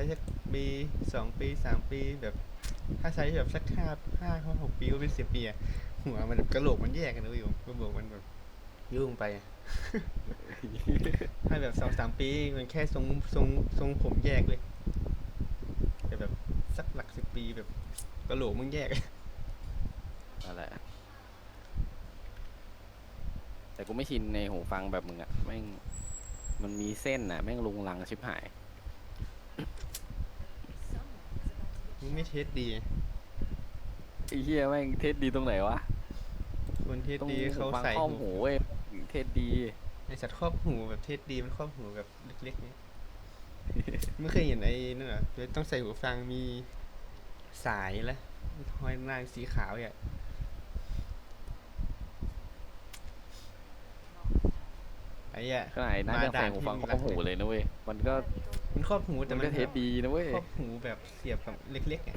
ช้สักปีสองปีสามปีแบบ ถ้าใช้แบบสักห้าห้าหกปีก็เป็นสิบปีอะหัวมันแบบกระโหลกมันแยกกันนะพี่ผมกระโหลกมันแบบยุ่งไปถ้าแบบสองสามปีมันแค่ทรงทรงทรงผมแยกเลยแต่แบบสักหลักสิบปีแบบกระโหลกมึงแยกนั่นแหละแต่กูไม่ชินในหูฟังแบบมึงอะแม่งมันมีเส้นอะแม่งลุงลังชิบหาย มึง ไม่เทสดี ไอ้เหี้ยแม่งเทสดีตรงไหนวะคนเทสตรงดีหูเขาฟังใส่ครอบหูหูเว้ยเทสดี ไอสัตว์ครอบหูแบบเทสดีมันครอบหูแบบเล็กๆเนี่ยไม่เคยเห็นไอ้นั่นเหรอต้องใส่หูฟังมีสายแล้วห้อยหน้าสีขาวอะไอ้อะขนาดน่าจะมาด่าใส่นหูฟังที่ครอบหูรักเลยนะเว้ย มันก็ มันครอบหูแต่มันมันก็เทสดีนะเว้ย ครอบหูแบบเสียบกับเล็กๆอะ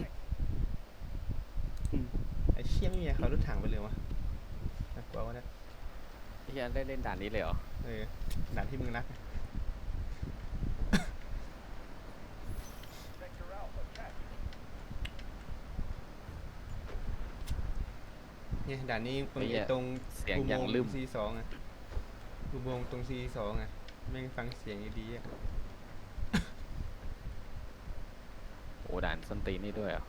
อืม ไอ้เชี่ยไม่มีเขารถถังไปเลยวะน่ากลัววะเนี่ยไอ้เหี้ยได้เล่นด่านนี้เลยเหรอ เออด่านที่มึงรักอะเนี่ยด่านนี้ตรงไอ้เหี้ยตรงเสียงอย่างลืม ซีสองอะอุโมงค์ตรงซีสองอะแม่งฟังเสียงดีๆอะ โอ้ด่านส้นตีนนี่ด้วยเหรอ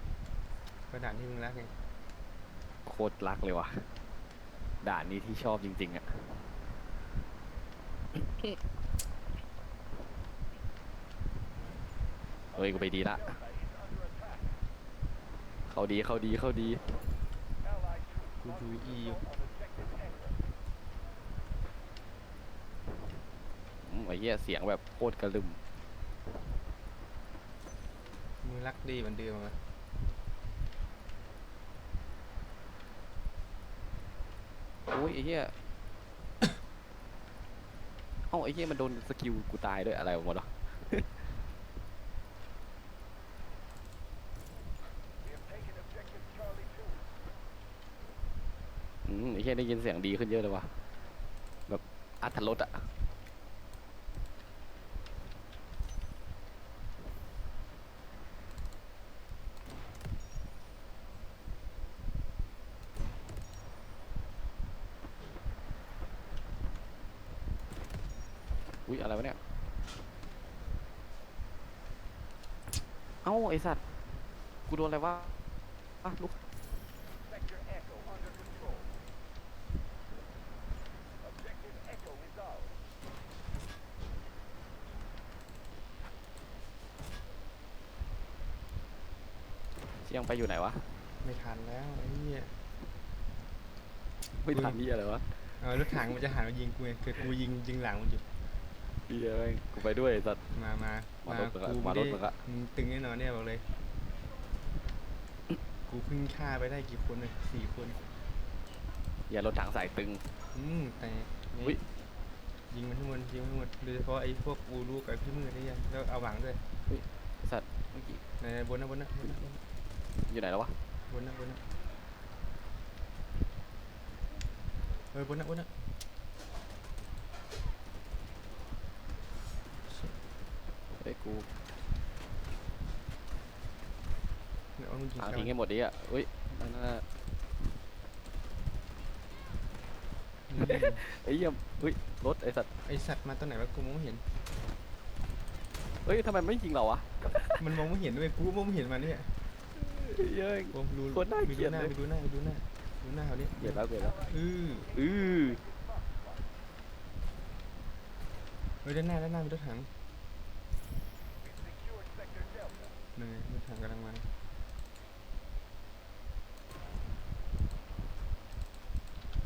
ก็ด่านที่มึงรักไงโคตรรักเลยว่ะ ด่านนี้ที่ชอบจริง ๆอะเฮ้ย กูไปดีละ เข้าดีเข้าดีเข้าดี กูดูอีอยู่อืมไอ้เหี้ยเสียงแบบโคตรกระลึม มึง รักดีเหมือนเดิมอะโอ้ยไอ้เหี้ย เอ้าไอ้เหี้ยมันโดนสกิลกูตายด้วยอะไรวะเนาะอืมไอ้เหี้ยได้ยินเสียงดีขึ้นเยอะเลยว่ะ แบบอัธรสอะอุ้ยอะไรวะเนี่ย เอ้าไอสัตว์กูโดนอะไรวะอะลุก Sector Echo under control. Objective Echo is ours. เชียงไปอยู่ไหนวะไม่ทันแล้วไอ้เหี้ย ไม่ทันนี่อะไรวะ เอารถถังมันจะหันมายิงกูไงคือกูยิงยิงหลังมันอยู่ เฮียแม่งกูไปด้วยไอ้สัตว์ มามามามาลดก่อนกูมาไม่ลได้ดก่อนละ มึงตึงแน่นอนเนี่ยบอกเลย กูเพิ่งฆ่าไปได้กี่คนเลยสี่คน อย่ารถถังสายตึง อืมแต่อุ๊ยยิงมันทั้งหมดยิงมันทั้งหมดโดยเฉพาะไอ้พวกอูรูกับพี่มือนี่ยังแล้วเอาหวังด้วยไอ้สัตว์เมื่อกี้ในบนนะบนนะบนนะอยู่ไหนแล้ววะบนนะบนนะเออบนนะบนนะ เฮ้ยกูเดี๋ยวเอามึงยิงทางเข้าทิ้งให้หมดดิอะเฮ้ยนั่นน่ะอืมไอ้เหี้ยเฮ้ยรถไอ้สัตว์ไอสัตว์มาตอนไหนวะกูมองไม่เห็นเฮ้ยทำไมไม่ยิงเราวะมันมองไม่เห็นด้วยกูมองไม่เห็นมันเนี่ยเฮ้ยโอ้ดูโคตรน่าเกลียดไปเลยดูหน้าไปดูหน้าไปดูหน้าดูหน้าเขาเนี่ยเกลียดแล้วเกลียดแล้วอืออือเฮ้ยด้านหน้าด้านหน้ามีรถถัง นั่นไงรถถังกำลังมา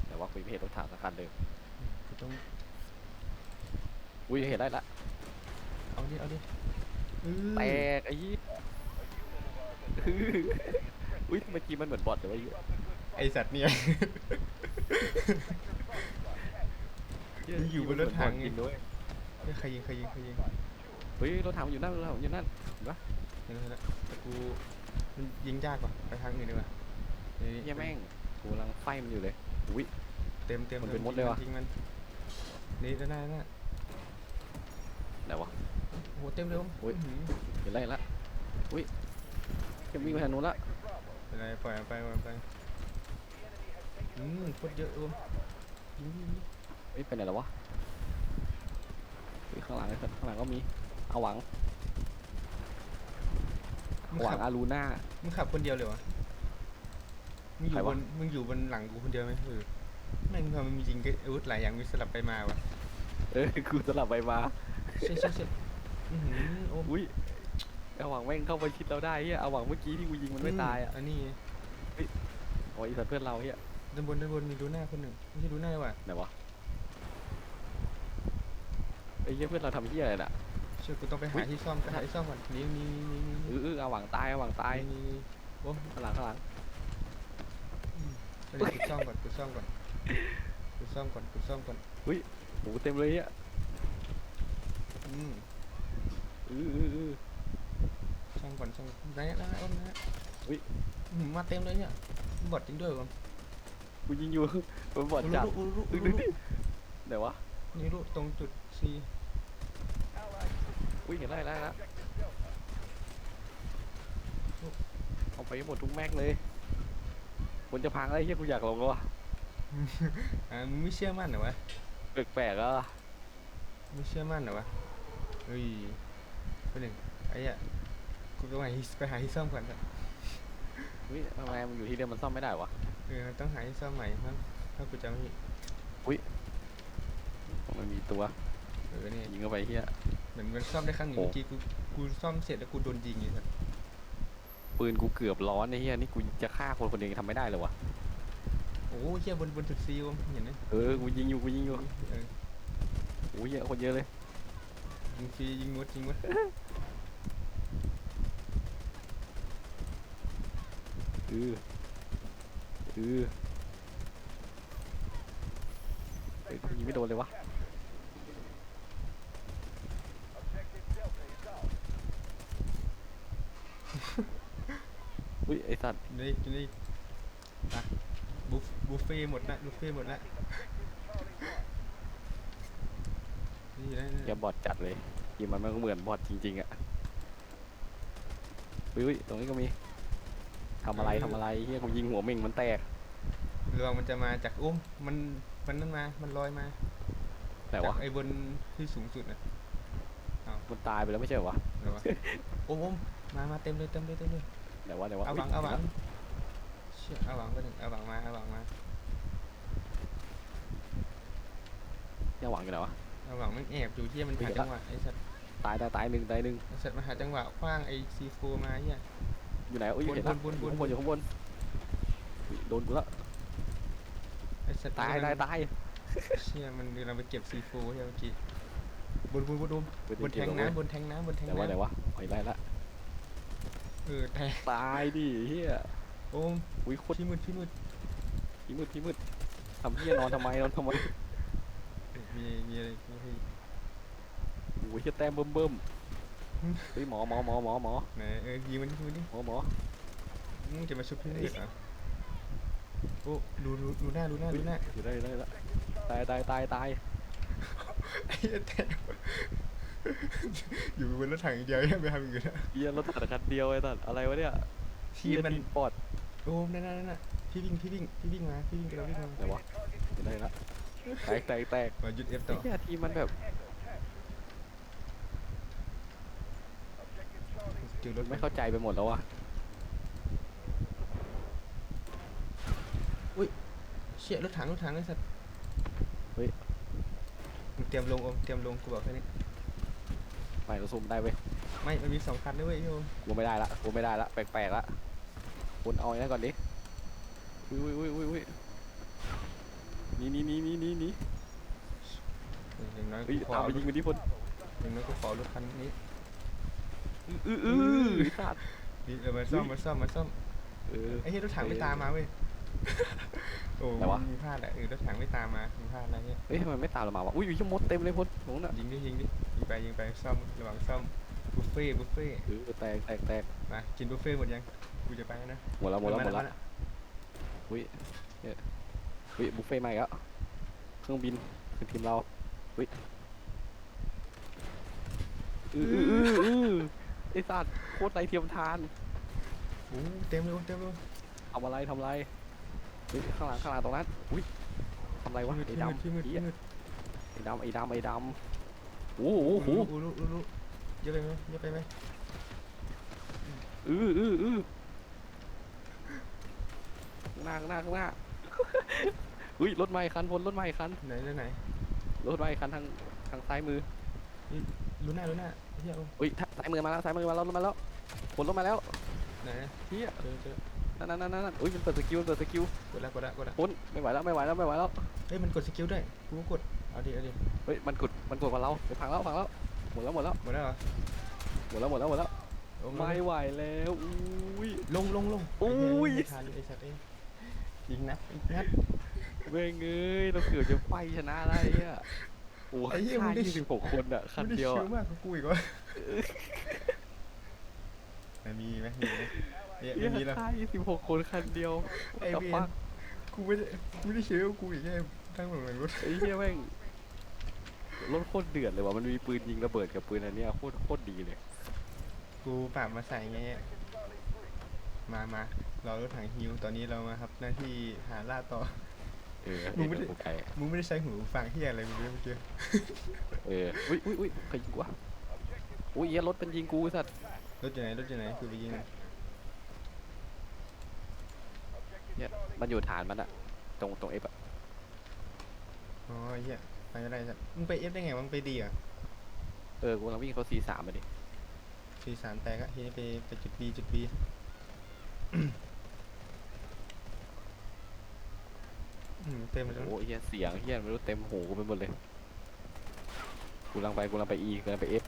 แต่ว่ากูไม่เห็นรถถังสักคันเลยกูต้องอุ้ยเห็นได้ละเอาดิเอาดิอื้อแตกไอ้ยี่อื้ออุ้ยเมื่อกี้มันเหมือนบอทเลยวะไอ้เหี้ยไอสัตว์เนี่ย มันอยู่บนรถถังไงจริงด้วยเฮ้ยใครยิงใครยิงใครยิงเฮ้ยรถถังมันอยู่นั่นรถถังมันอยู่นั่นเห็น แล้วเห็นแล้วแต่กูมันยิงยากกว่าไปทางอื่นดีกว่านี่เฮียแม่งกูกำลังไฟมันอยู่เลย อุ้ย เต็มเต็มมันเป็นต็มดเลยวะยิงมันนี่ด้านหน้าด้านหน้าไหนวะ โอ้โหเต็มเลยอุ๊ยอื้อหือเห็นแล้วเห็นแล้วจะวิ่งไปทางนู้นละไปไรปล่อยมันไปปล่อยมันไปอืมโคตรเยอะรวมยิงยิงยิงเฮ้ยไปไหนแล้ววะเฮ้ยข้างหลังเลยข้างหลังก็มี เอาหวังมึง หวัขังบอารูน่ามึงขับคนเดียวเลยวะมึงอใครยู่บวะนมึงอยู่บนหลังกูคนเดียวไหมเออแม่งทำไมมีจริงก็อาวุธหลายอย่างมีสลับไปมาวะเออกูสลับไปมาใช่ใช่ใช่อือหือโอ้อุ้ยเอาหวังแม่งเข้าไปชิดเราได้เฮียเอาหวังเมื่อกี้ที่กูยิงมันไม่ตายอะอันนี้ไงโอ้ยสัตว์เพื่อนเราเฮียด้านบนด้านบนมีดูหน้าคนหนึ่งไม่ใช่ดูหน้าว่ะไหนวะไอ้เฮียเพื่อนเราทำเฮียอะไรน่ะ เชื่อกูต้องไปหาที่ซ่อมไปหาที่ซ่อมก่อนนี่นี่นี่นี่เอนี่อเออเอาหวังตายเอาหวังตายนี่นี่โอ้ข้างหลังข้างหลังไปเลยกูซ่อมก่อนกูซ่อมก่อนกูซ่อมก่อนกูซ่อมก่อนหมูเต็มเลยเฮียอืมเออเออเออซ่อมก่อนซ่อมได้แล้วได้แล้วนะอุ๊ยหืมมาเต็มเลยเนี่ยบอดจริงด้วยวะกูยิงอยู่มันบอดจัดรู้รู้ดูรู้ดูรู้ดิไหนวะนี่รู้ตรงจุด C Allied อุ้ยเห็นไล่ไล่แล้ว objective Delta. เอาไปให้หมดทุกแม็กเลยคนจะพังอะไรเฮียกูอยากลงแล้ววะอ่ามึงไม่เชื่อมั่นเหรอวะแปลกๆแล้วอะไม่เชื่อมั่นเหรอวะเฮ้ยไปหนึ่งไอ้เหี้ยกูไปหาที่ไปหาที่ซ่อมก่อนเถอะเฮ้ยทำไมมันอยู่ที่เดิมมันซ่อมไม่ได้วะเออต้องหาที่ซ่อมใหม่มั้งถ้ากูจำไม่ผิดมันมีตัวเออเนี่ยยิงเข้าไปเฮียเห มือนมันซ่อมได้ครั้งหนึ่งโอ้ เมื่อกี้กูกูซ่อมเสร็จแล้วกูโดนยิงไงสัสปืนกูเกือบร้อนไอ้เฮียนี่กูจะฆ่าคนคนเดียวยังทำไม่ได้เลยวะโอ้เหี้ยบนบนจุด C วะเห็นไหมเออกูยิงอยู่กูยิงอยู่เออโอ้ยเฮียคนเยอะเลยยิงฟรียิงงดยิงงดเออเออเฮ้ยกูยิงไม่โดนเลยวะ Objective Delta is out. อุ้ยไอ สัตว์นี่นี่อะบุฟบุฟเฟ่ต์หมดละบุฟเฟ่ต์หมดละ Objective Charlie 1. นี่นะแกบอดจัดเลยยิงมันมันก็เหมือนบอดจริงๆอะอุ้ยอุ้ยตรงนี้ก็มีทำอะไรทำอะไรเฮียกูยิงหัวเม่งมันแตกระวังมันจะมาจากโอ้มมันมันนั่นมา มันลอยมาไหนจากวะไอ้บนที่สูงสุดนะมันตายไปแล้วไม่ใช่เหรอวะเหรอวะโอ้มโอ้มมา มาเต็มเลยเต็มเลยเต็มเลย ไหนวะไหนวะเอาหวังยเอาหวังเชี่ยเอาหวังไปหนึ่งเอาหวังมาเอาหวังมาเนี่ยหวังอยู่ไหนวะ เอาหวังมันแอบอยู่ที่มันหาจังหวะไอ้สัตว์ตายตายตายหนึ่งตายหนึ่งไอ้สัตว์มันหาจังหวะคว้างไอ้ซีโฟมาเนี่ยอยู่ไหนอุ้ยบนเห็นละบนบน อยู่ข้างบนอยู่ข้างบนอุ๊ยโดนกูละไอ้สัตว์ตายมันตายตายเชี่ยมันกำลังไปเก็บซีโฟใช่ไหมเมื่อกี้บนบนบนบนเว้ยบนแทงเดี๋ยวน้ำบนแทงน้ำบนแทงไหนวะไหนน้ำวะอ๋อไล่ละ เออแทงตายดิเฮียโอ้มอุ้ยโคตรพี่มืดพี่มืดพี่มืดพี่มืดทำเฮียนอนทำไมนอนทำไมเอ้ยมีมีอะไรมีอะไรโอ้ยเฮียแต้มเบิ่มเบิ่มเฮ้ยหมอหมอหมอหมอหมอไหนเออยิงมันยิงมันดิหมอหมอมึงจะมาชุบพี่มืดเหรอโอ้ดูดูดูหน้าดูหน้าดูหน้าอยู่ได้อยู่ได้ละตายตายตายตายไอ้เหี้ยแทง อยู่บนรถถังอย่างเดียวยังไปทำอย่างอื่นนะเฮียรถถังคันเดียวไอ้สัตว์อะไรวะเนี่ยทีมมันเหี้ยปอดโอ้นั่นนั่นนั่นน่ะพี่วิ่งพี่วิ่งพี่วิ่งมาพี่วิ่งไปแล้ววิ่งมาไหนวะอยู่ได้ละแตกแตกแตกมาหยุดเอฟไอ้ต่อเฮียทีมมันแบบ Objective Charlie เจอรถไม่เข้าใจไปหมดแล้วอะเชี่ยรถถังรถถังไอ้สัตว์มึงเตรียมลงโอมเตรียมลงกูบอกแค่นี้ ไม่เราซูมได้เว้ยไม่มันมีสองคันด้วยเวยพี่โอมกูไม่ได้ละกูไม่ได้ละแปลกๆละคุณเอาไอ้นั่นก่อนดิอุ้ยอุ้ยอุ้ยอุ้ยอุ้ยหนี่นี่นี่นี่นี่นี่อย่างน้อยเฮ้ยกูขอตามไปยิงไปที่พลอย่างน้อยกูขอรถคันนี้อื้ออื้ออื้อไอ้สัตว์นี่เออมาซ่อมมาซ่อมมาซ่อมเออไอ้เหี้ยรถถังไม่ตามมาเว้ย โอ้ไหนวะมีพลาดอะเออรถถังไม่ตามมามีพลาดอะไรเนี่ยเฮ้ยทำไมไม่ตามเรามาวะอุ้ยอยู่ชั่วโมดเต็มเลยพลตรงนั้นอะยิงดิยิงดิยิงไปยิงไปซ่อมระหว่างซ่อมบุฟเฟ่ต์บุฟเฟ่ต์เออแตกแตกแตกมากินบุฟเฟ่ต์หมดยังกูจะไปแล้วนะหมดแล้วหมดแล้วหมดแล้วาอุ้ยเนี่ยอุ้ยบุฟเฟ่ต์มาอีกแล้วเครื่องบินคือทีมเราอุ้ยอื้ออื้ออื้ออื้อไอ้สัตว์โคตรไรเทียมทานโอ้เต็มเลยเต็มเลยทำอะไรทำอะไร เฮ้ยข้างหลังข้างหลังตรงนั้นอุ้ยทำอะไรวะมืดไอ้พี่มืดดำพี่มืดเหี้พี่ยมืดไอ้ดำไอ้ดำไอ้ดำโอ้โหโอ้โหรู้รู้รู้รู้เยอะไปไหมเยอะไปไหมอืออืออือข้างหน้าข้างหน้าข้างหน้าอุ้ยรถใหม่คันพลรถใหม่คันไหนไหนไหนรถใหม่คันทางทางซ้ายมือรู้หน้ารู้หน้าเฮียโอ้อุ้ยซ้ายมือมาแล้วซ้ายมือมาแล้วรถมาแล้วพลรถมาแล้วไหนนะเฮียเจอเจอ นั่นนั่นนั่นนั่นอุ้ยมันเปิดสกิลเปิดสกิลกดและกดและกดและพลไม่ไหวแล้วไม่ไหวแล้วไม่ไหวแล้วเฮ้ยมันกดสกิลด้วยกูก็กดเอาดิเอาดิเฮ้ยมันกดมันกดกับเราไปพังแล้วพังแล้วหมดแล้วหมดแล้วหมดแล้วเหรอหมดแล้วหมดแล้วหมดแล้วลงไม่ไหวแล้วอุ้ยลงลงลงอุ้ยไม่ทันไอ้สัตว์เองอีกนัดอีกนัดเว้งเอ้ยเราเกือบจะไฟชนะได้เนี่ยโอ้ยฆ่ายี่สิบหกคนอะคันเดียวชิอะวมากกว่ากูอีกวะมีไหมมีไหม เนี่ยเหี้ไม่ยมีแล้วค่ายี่สิบหกคนคันเดียวไอ้แต่เวฟัรกกูไม่ได้กูไม่ได้เชื่อว่ากูอีกแค่ตั้งหลังหลังรถไอ้เหี้ยแม่งรถโคตรเดือดเลยว่ะมันมีปืนยิงระเบิดกับปืนอันเนี้ยโคตรโคตรดีเลย กูปรับมาใส่ไงเนี่ยมามารอรถถังฮิวตอนนี้เรามาครับ หน้าที่หาล่าต่อ เออมึงไม่ได้โอเคมึงไม่ได้ใช้หูฟังที่อะไรมึงเลยเมื่อกี้เอออุ้ยอุ้ยอุ้ยใครยิงกูวะอุ้ยเหี้ยรถเป็นยิงกูไอ้สัตว์รถอยู่ไหนรถอยู่ไหนคือไปยิงมัน เนี่ย มันอยู่ฐานมันอะตรงตรงเอฟอะอ๋อไอ้เหี้ยไปไม่ได้สัตว์มึงไปเอฟได้ไงวะมึงไปดีอะเออกูกำลังวิ่งเขาซีสามมาดิสี่สามแตกอะทีนี้ไปไปจุดบีจุดบีอืมเต็มแล้วโอ้ยเหี้ยเสียงเหี้ยไม่รู้เต็มหูกูไปหมดเลย กูกำลังไปกูกำลังไปอีกูกำลังไปเอฟ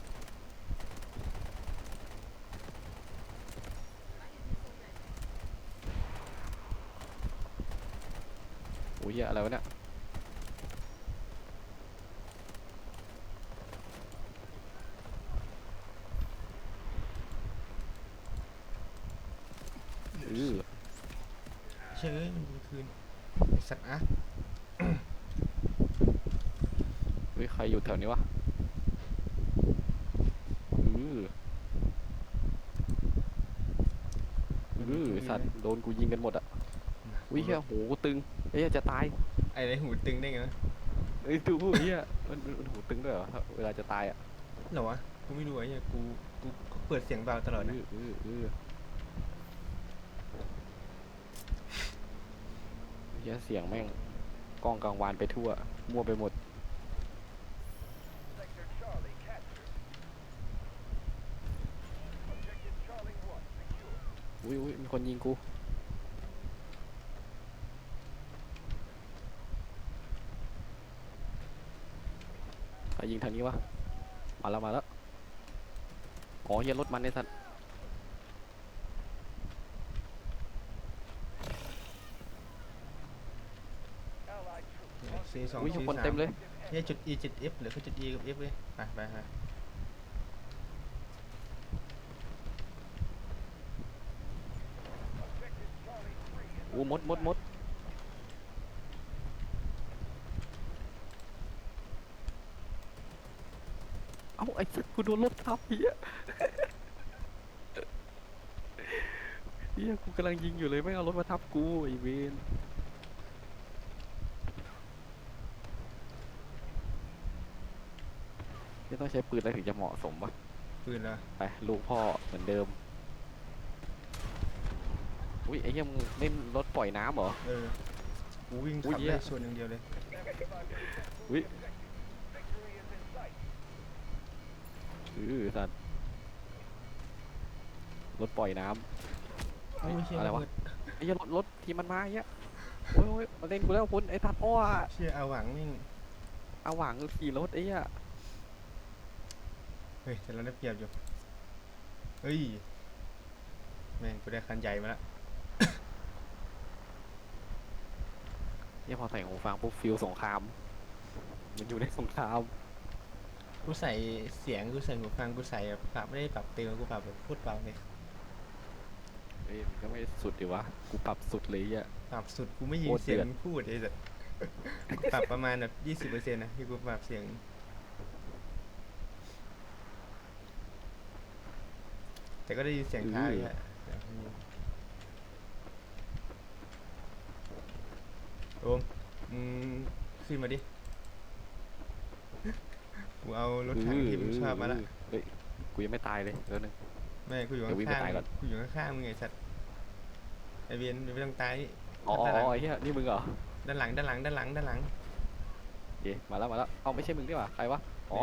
โอ้ ยเหี้ยอะไรวะเนี่ยอือเชื่อมันยิงคืนไอ้สัตว์อะเฮ้ยใครอยู่แถวนี้วะอืออือสัตว์โดนกูยิงกันหมดอะ อุ้ยเฮียโหกูตึงเอ้ยจะตายไอ้ไรหูตึงได้ไงวะเอ้ยดูเฮียมันมันมันหูตึงด้วยเหรอถ้าเวลาจะตายอะเหรอวะกูไม่รู้ไอ้เนี่ยกูกูกูเปิดเสียงเบาตลอดนะ อืออืออือเฮียเสียงแม่งกล้องกลางวานไปทั่ว มั่วไปหมด Sector Charlie captured. Objective Charlie 1 secure. อุ้ยอุ้ยมีคนยิงกู ครยิงทางนี้วะ มาแล้วมาแล้ว อ๋อเฮียรถมันไอ้สัตว์ Allied troops สี่สองอุ้ยสี่คนสาเต็มมเลย เนี่ยจุด E จุด F หรือคือจุด E กับ F เลยไปไปไปโอ้มดมดมดเอ้าไอ้สัตว์ กูโดนรถทับเฮียเฮียกูกำลังยิงอยู่เลยไม่งเอารถมาทับกูไอ้เวนจะต้องใช้ปืนอะไรถึงจะเหมาะสมวะปืนละไปลูกพ่อเหมือนเดิม อุ้ยไอ้เหี้ยมึงเล่นรถปล่อยน้ำเหรอ เออกูวิ่งอุ้ยขับเหี้ย ได้ส่วนอย่างเดียวเลย อุ้ย อือสัตว์รถปล่อยน้ำโอ้เฮ้ยยเชี่ยอะไรวะเบิดไอ้เหี้ยรถรถที่มันมาไอ้เงี้ยโอ้ยโอ้ยมาเล่นกูแล้วคุณไอ้ทัดอ้อเชี่ยเอาหวังนี่เอาหวังขี่รถไอ้เหี้ยเฮ้ยแต่เราได้เปรียบอยู่เฮ้ยแม่งกูได้คันใหญ่มาละเนี่ยพอใส่หูฟังปุ๊บฟิลสงคราม มันอยู่ในสงคราม กูใส่เสียงกูใส่หูฟังกูใส่แบบปรับไม่ได้ปรับเต็มกูปรับแบบพูดเบาเลยเอ้ยมันก็ไม่สุดดิวะ กูปรับสุดเลยอะ ปรับสุดกูไม่ยินโคตรเสียงเดือดมึงพูดไอ้สัสกูปรับประมาณแบบยี่สิบเปอร์เซ็นต์นะที่กูปรับเสียงแต่ก็ได้ยินเสียงเท้าอยู่อะโอมมึงขึ้นมาดิ กูเอารถถังที่มึงชอบมาละเฮ้ยกูยังไม่ตายเลยเดี๋ยวนึงไม่กูอยู่เดี๋ยววิ่งไปข้างตายๆก่อนกูอยู่ข้างๆมึงไงสัตว์ไอเวียนไม่ต้องตายนี่อ๋ออ๋ด้านหลังอไอ้เหี้ยนี่มึงเหรอด้านหลังด้านหลังด้านหลังด้านหลังเย่มาแล้วมาแล้วเอาไม่ใช่มึงดีกว่าใครวะอ๋อ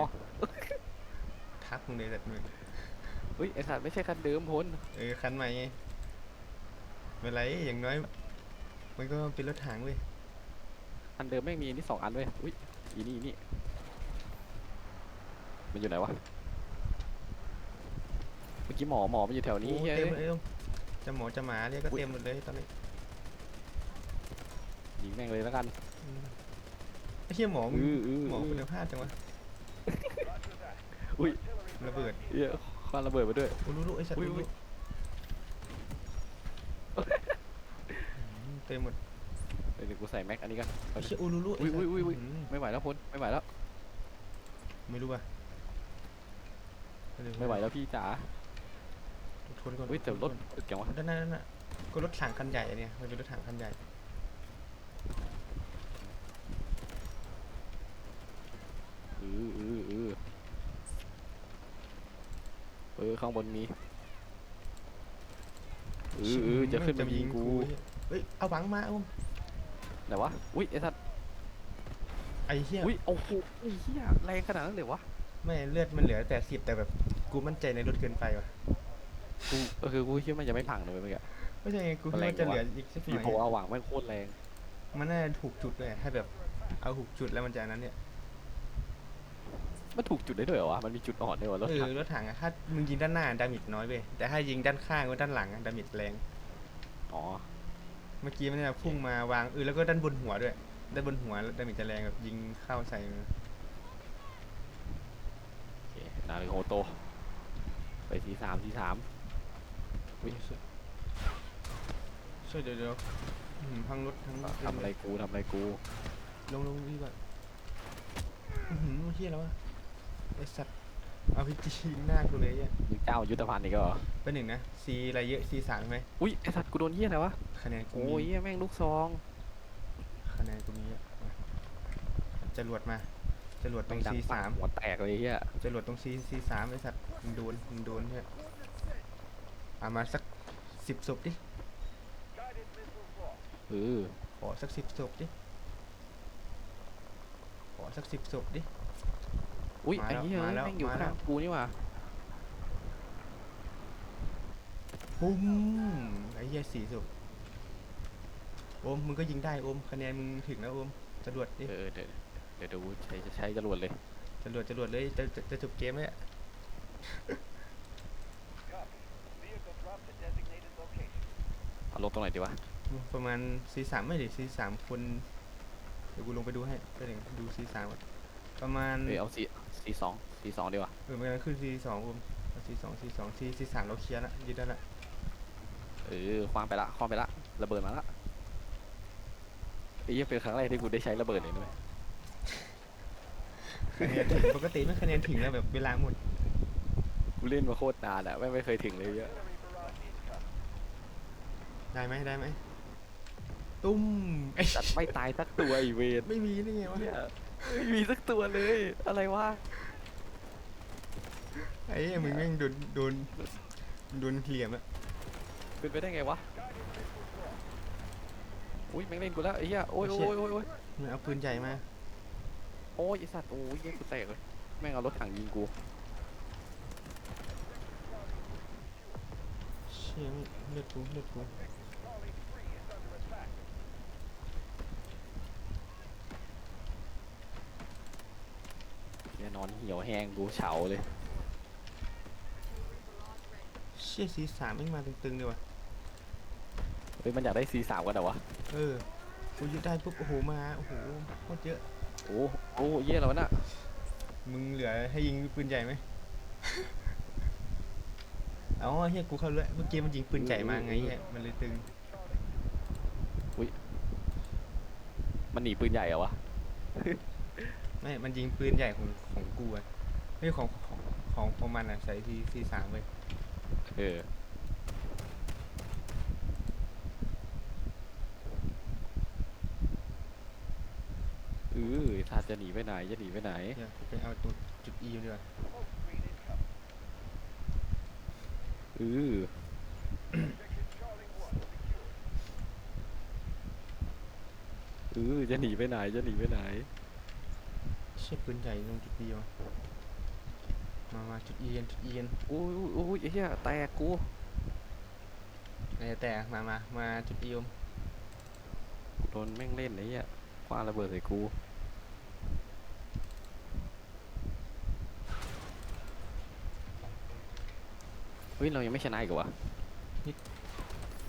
ทักมึงเลยสัตว์มึงเฮ้ยไอ้สัตว์ไม่ใช่คันเดิมพลเออคันใหม่ไงไม่เป็นไรอย่างน้อย มันก็เป็นรถถังเว้ยคันเดิมแม่งมีอันนี่สองอันเว้ยอุ้ยอีนี่อีนี่ มันอยู่ไหนวะ เมื่อกี้หมอหมอมันอยู่แถวนี้โอ้เฮ้ยเต็มเลยจะหมอจะหมาเรียกก็เต็มหมดเลยตอนนี้ยิงแม่งเลยแล้วกันอืมไอ้เหี้ยหมอมึงอืออือหมออืคุอณภาพจังวะ Roger that. Ui. Artillery ระเบิดเหี้ยควันระเบิดมาด้วยอุลุลุไอ้สัตว์อุ้ยอุอุ้ลุยอืมเต็มหมดเดี๋ยวกูใส่แม็กอันนี้กัน ไอ้เหี้ยอุลุลุอุ้ยอุ้ยอุ้ยอุ้ยมไม่ไหวแล้วพลไม่ไหวแล้ว ไม่รู้ว่ะ ไม่ไหวแล้วพี่จ๋าทนก่อนอุ้ยแต่ทนรก่ถอนตึกยังวะด้านหน้าด้านหน้าก็รถถังคันใหญ่อะเนี่ยมันเป็นรถถังคันใหญ่เออเออเออเออข้างบนมีเออเออจะขึ้นมายิงกูเฮ้ยเอาบังมาเอาไหนวะอุ้ยไอ้สัตว์ไอ้เหี้ยอุ้ยโอ้โหไอ้เหี้ยแรงขนาดนั้นเลยวะ ไม่เลือดมันเหลือแต่สิบแต่แบบกูมั่นใจในรถเกินไปว่ะกูเออคือกูคิดว่ามันจะไม่พังเลยเมื่อกี้ ไม่ใช่ไงกูมัคิดนแรงว่าจะกว่าเหลืออีกสักหพี่น่อยโพเอาหวังแม่งโคตรแรง มันน่าจะถูกจุดเลยให้แบบเอาถูกจุดแล้วมันจะอันนั้นเนี่ยมันถูกจุดได้ด้วยเหรอวะ มันมีจุดอ่อนด้วยวะรถเอถังอรถถังอะถ้ามึงยิงด้านหน้าดามิดน้อยเว้ยแต่ถ้ายิงด้านข้างกับด้านหลังอะดามิดแรง อ๋อ เมื่อกี้มันเนี่ยพุ่งมาวางเออแล้วก็ด้านบนหัวด้วยด้านบนหัวดามิดจะแรงแบบยิงเข้าใส่โอเค นาริโฮโต ไปทีสามทีสามอุ๊ยช่วยเดี๋ยวเดี๋ยวอืมพังรถทั้งทำอะไรกูทำอะไรกู ลงลงดีกว่าอือหือเฮียแล้ววะไอสัตว์เอาพิจียิงหน้ากูเลยอะยิงเจ้ายุทธภัณฑ์อีกแล้วเหรอ เป็นหนึ่งนะซีอะไรเยอะซีสามใช่ไหมอุ้ยไอสัตว์กูโดนเหี้ยอะไรวะ คะแนนกูโอ้ยมีเหี้ยแม่งลูกซอง คะแนนกูมีอะมาจรวดมา จรวดตรแม่งงดังซีปาสากมหัวแตกเลยเหี้ยจรวดตรงซีซีสามไอสัตว์มึงโดนมึงโดนเนี่ยเอามาสักสิบศพดิ Guided missiles lost. เออขอสักสิบศพดิขอสักสิบศพดิ อุ้ยมาไอ้แล้วเหี้ยมาแล้วแม่งอยู่มาแล้วข้างกูนี่หว่าปุ้มไอ้เหี้ยสี่ศพโอมมึงก็ยิงได้โอมคะแนนมึงถึงแล้วโอมจรวดดิ เออเดี๋ยว เดี๋ยวเดี๋ยวกูใช้จะใช้จรวดเลยจรวดจรวดเลยจะจะจะจบเกมแล้ว Copy. Vehicle dropped to designated location. เอาลงตรงไหนดีวะ ประมาณซีสามไม่ดิซีสามคนเดี๋ยวกูลงไปดูให้ไปหนึ่งดูซีสามประมาณเฮ้ยเอาสี่สี่สองสี่สองดีกว่าเออมันกำลังขึ้นซีสองโอมซีสองซีสองซีซีสามเราเคลียร์ละยึดได้ละเออคว้างไปละคว้างไปละระเบิดมาละไอ้เหี้ยเป็นครั้งแรกที่กูได้ใช้ระเบิดเลยด้วย คะแนนถึงปกติไม่คะแนนถึงแล้วแบบเวลาหมดกูเล่นมาโคตรนานอะแม่งไม่เคยถึงเลยเหี้ย Artillery barrage incoming. ได้ไหมได้ไหมตุ้มไอ้จัดไม่ตายสักตัวไอเวนไม่มีได้ไงวะเหี้ยไม่มีสักตัวเลย อะไรวะไอ้เหี้ยมึงแม่งโดนโดนโดนเหลี่ยมอะเป็นไปได้ไงวะอุ้ยแม่งเล่นกูแล้วไอ้เหี้ยโอ้ยโอ้ยโอ้ยโอ้ยมึงเอาปืนใหญ่มา โอ้ยไอ้สัตว์โอ้ยเหี้ยกูแตกเลยแม่งเอารถถังยิงกูเชี่ยเลือดกูเลือดกู Charlie 3 is under attack. เหี้ยนอนเหี่ยวแห้งกูเฉาเลยเชี่ยซีสามแม่งมาตึงๆเลยว่ะเฮ้ยมันอยากได้ C3 กันเหรอวะเออกูยึดได้ปุ๊บโอ้โหมาโอ้โหโคตรเยอะโอ้ โอ้เหี้ยแล้วะน่ะมึงเหลือให้ยิงปืนใหญ่ไหม เอาเฮียกูเข้าเลยเมื่อกี้มันยิงปืนใหญ่มาไงเฮียมันเลยตึง มันหนีปืนใหญ่เหรอวะไม่ มันยิงปืนใหญ่ของของกูอะเฮ้ยของของของของมันอะใส่ทีซีสามเลยเออ ออถ้าจะหนีไปไหน จะหนีไปไหน เดี๋ยวกูไปเอาตัวจุด E ดีกว่า Smoke screen incoming. เออ Section Charlie 1 secured. เออจะหนีไปไหน จะหนีไปไหน เชี่ยปืนใหญ่ลงจุด B วะมามาจุด E กันจุด E กันโอ้ยโอ้ยโอ้ยไอ้เหี้ยแตกกูไหนจะแต่มามามาจุด E มกูโดนแม่งเล่นไอ้เหี้ยคว้าระเบิดใส่กู เฮ้ย เรายังไม่ชนะอีกเหรอวะ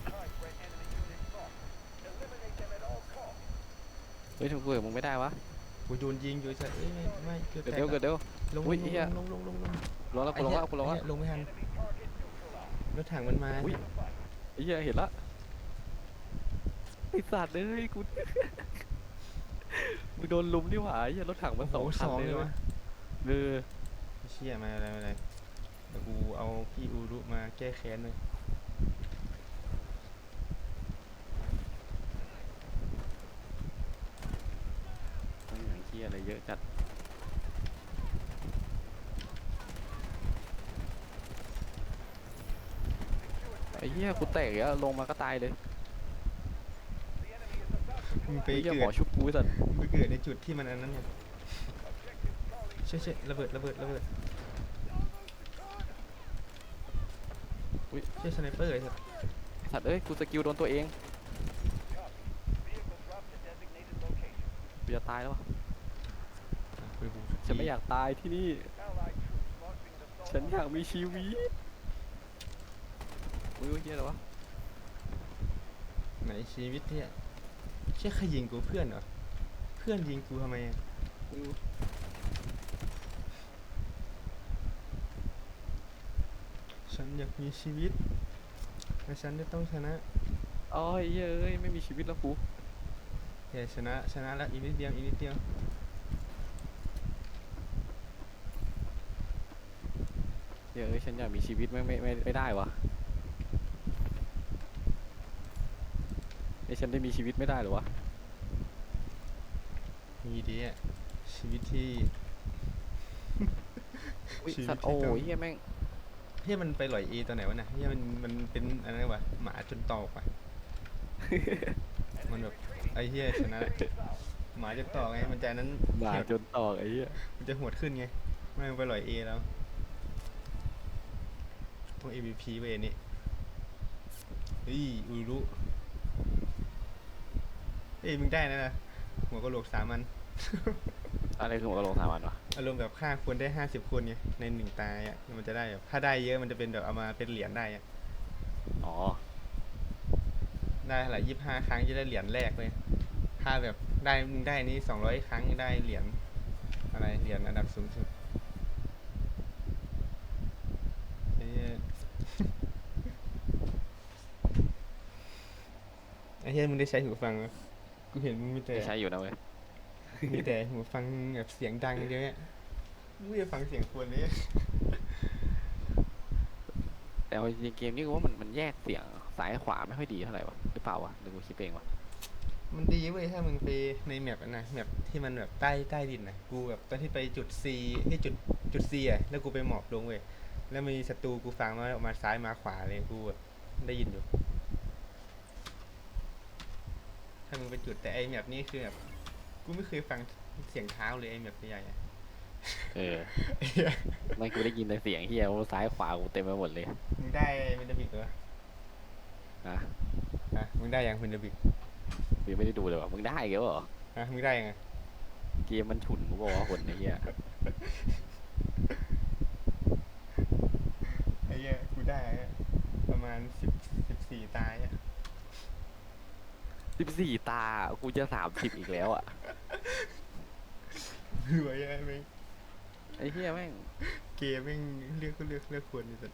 High threat enemy unit lost. Eliminate them at all costs. เฮ้ยทำไมกูกับมึงไม่ได้วะกูโยนยิงอยู่ใช่เอ้ยไม่ไม่เกือบเกิดแตกเดี๋ยวเกิดแล้วเดี๋ยวลงอุ๊ลยงไอ้เหี้ยลงลงลงลงรอแล้วกูรอแล้วกูรอไอ้แล้วเหี้ยลงไม่ทัน Enemy target neutralized. รถถังมันมาอุ๊ยไอ้เหี้ยเห็นละไอ้สัตว์เอ้ยกูมึงโดนลุมนี่หว่าไอ้เหี้ยรถถังโอ้มันโหสองสคันองเลยเลยวะวะเออเชี่ยมาอะไรมาอะไร เดี๋ยวกูเอาพี่อูรุมาแก้แค้นเลยมันอย่างเหี้ยอะไรเยอะจัด ไอ้เหี้ยกูแตกแล้วลงมาก็ตายเลย The enemy is about to มึงไปไอ้เหี้ยเกิหมอดชุบกูไอ้สัตว์มึงไปเกิดในจุดที่มันอันนั้นเนี่ย objective Charlie. เชี่ยเชี่ยระเบิดระเบิดระเบิด เชี่ยสไนเปอร์ไอ้สัสไอ้สัตว์เอ้ยกูสกิลโดนตัวเอง Copy. Vehicle dropped to designated location. กูจะตายแล้ววะอะไปบุกฉันไม่อยากตายที่นี่ Allied troops launching the assault ฉัน on อยากมีชีวิตอุ้ยอุ้ยเหี้ยอะไรวะไหนชีวิตเนี่ยเชี่ยใครยิงกูเพื่อนเหรอเพื่อนยิงกูทำไมอะอุ้ยฉัน อยากมีชีวิตและฉันจะต้องชนะอ๋อไอ้เหี้ยเอ้ยไม่มีชีวิตแล้วกูเดี๋ยวชนะชนะแล้วอีกนิดเดียวอีกนิดเดียวเหี้ยเอ้ยฉันอยากมีชีวิตไม่งไม่ไม่ไม่ได้วะไอ้ยฉันได้มีชีวิตไม่ได้เหรอวะมีดีอะชีวิตที่ อุ้ยชีวิตสัตว์ที่โอ้ต้องยเหี้ยแม่ง เฮียมันไปหลอยเอตอนไหนวะน่ะเฮียมันมันเป็นอะไรวะหมาจนตอกว่ะ มันแบบไอ้เฮียชนะหมาจนตอกไงมันจะอันนั้นหมาเหี้ยจนตอกไอ้เหี้ยมันจะโหดขึ้นไงไม่งไปหลอยเอแล้วพวก MVP เวยนี่เฮ้ยอูรุเอ้ยมึงได้นะนะหัวกะโหลกสามันอะไรคือหัวกะโหลกสามอันวะ อารมณ์แบบฆ่าคนได้ห้าสิบคนไงในหนึ่งตายอะมันจะได้แบบถ้าได้เยอะมันจะเป็นแบบเอามาเป็นเหรียญได้อะอ๋อ ได้เท่าไหร่ยี่ห้าครั้งจะได้เหรียญแรกเลย ถ้าแบบได้มึงได้นี้สองร้อยครั้งได้เหรียญอะไรเหรียญอันดับสูงสุดไอ้เหี้ยไอ้เหี้ยมึงได้ใช้หูฟังไหมกูเห็นมึงมีแต่ไม่ใช่อยู่นะเว้ย มีแต่หูฟังแบบเสียงดังเยอะอะไม่ได้ฟังเสียงคนเลยแต่ว่าจริงๆเกมนี้กูว่ามันมันแยกเสียงซ้ายขวาไม่ค่อยดีเท่าไหร่วะหรือเปล่าวะหรือกูคิดเองวะมันดีเว้ยถ้ามึงไปในแมปอะนะแมปที่มันแบบใต้ใต้ดินนะกูแบบตอนที่ไปจุด C ที่จุดจุด C อะแล้วกูไปหมอบลงเว้ยแล้วมีศัตรูกูฟังมาออกมาซ้ายมาขวาเลยกูแบบได้ยินอยู่ถ้ามึงไปจุดแต่ไอแมปนี้คือแบบ กูไม่เคยฟังเสียงเท้าเลยไอแมปใหญ่ๆอะเออไอ้เหี้ยไม่กูได้ยินแต่เสียงเฮียว่าซ้ายขวากูเต็มไปหมดเลยมึงได้เมนดาบิกเหรอนะอะมึงได้ยังเมนดาบิกกูยังไม่ได้ดูเลยวะมึงได้เกลเหรออะมึงได้ยังไงเกมมันฉุนกูบอกว่าคนไอ้เฮียไอ้เหี้ยกูได้อะประมาณสิบสิบสี่ตายอะ สิบสี่ตา กูจะสามสิบอีกแล้วอะ รวยอะแม่งไอ้เฮียแม่ง เกมแม่งเลือกก็เลือกเลือกคนนี่สุด